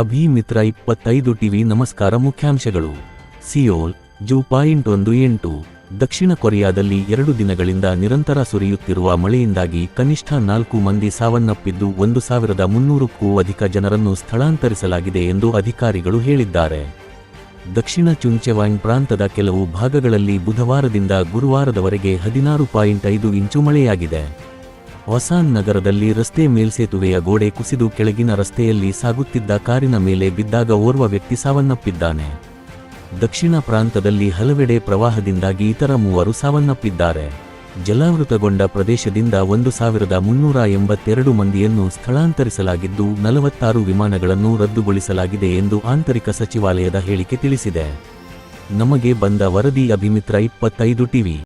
ಅಭಿ ಮಿತ್ರ ಇಪ್ಪತ್ತೈದು ಟಿವಿ ನಮಸ್ಕಾರ ಮುಖ್ಯಾಂಶಗಳು. ಸಿಯೋಲ್, ಜೂ ಪಾಯಿಂಟ್ ಒಂದು ಎಂಟು. ದಕ್ಷಿಣ ಕೊರಿಯಾದಲ್ಲಿ ಎರಡು ದಿನಗಳಿಂದ ನಿರಂತರ ಸುರಿಯುತ್ತಿರುವ ಮಳೆಯಿಂದಾಗಿ ಕನಿಷ್ಠ ನಾಲ್ಕು ಮಂದಿ ಸಾವನ್ನಪ್ಪಿದ್ದು ಒಂದು ಸಾವಿರದ ಮುನ್ನೂರಕ್ಕೂ ಅಧಿಕ ಜನರನ್ನು ಸ್ಥಳಾಂತರಿಸಲಾಗಿದೆ ಎಂದು ಅಧಿಕಾರಿಗಳು ಹೇಳಿದ್ದಾರೆ. ದಕ್ಷಿಣ ಚುಂಚೆವಾಂಗ್ ಪ್ರಾಂತದ ಕೆಲವು ಭಾಗಗಳಲ್ಲಿ ಬುಧವಾರದಿಂದ ಗುರುವಾರದವರೆಗೆ ಹದಿನಾರು ಪಾಯಿಂಟ್ ಐದು ಇಂಚು ಮಳೆಯಾಗಿದೆ. ಹೊಸಾನ್ ನಗರದಲ್ಲಿ ರಸ್ತೆ ಮೇಲ್ಸೇತುವೆಯ ಗೋಡೆ ಕುಸಿದು ಕೆಳಗಿನ ರಸ್ತೆಯಲ್ಲಿ ಸಾಗುತ್ತಿದ್ದ ಕಾರಿನ ಮೇಲೆ ಬಿದ್ದಾಗ ಓರ್ವ ವ್ಯಕ್ತಿ ಸಾವನ್ನಪ್ಪಿದ್ದಾನೆ. ದಕ್ಷಿಣ ಪ್ರಾಂತದಲ್ಲಿ ಹಲವೆಡೆ ಪ್ರವಾಹದಿಂದಾಗಿ ಇತರ ಮೂವರು ಸಾವನ್ನಪ್ಪಿದ್ದಾರೆ. ಜಲಾವೃತಗೊಂಡ ಪ್ರದೇಶದಿಂದ ಒಂದು ಸಾವಿರದ ಮುನ್ನೂರ ಎಂಬತ್ತೆರಡು ಮಂದಿಯನ್ನು ಸ್ಥಳಾಂತರಿಸಲಾಗಿದ್ದು, ನಲವತ್ತಾರು ವಿಮಾನಗಳನ್ನು ರದ್ದುಗೊಳಿಸಲಾಗಿದೆ ಎಂದು ಆಂತರಿಕ ಸಚಿವಾಲಯದ ಹೇಳಿಕೆ ತಿಳಿಸಿದೆ. ನಮಗೆ ಬಂದ ವರದಿ ಅಭಿಮಿತ್ರ ಇಪ್ಪತ್ತೈದು ಟಿವಿ.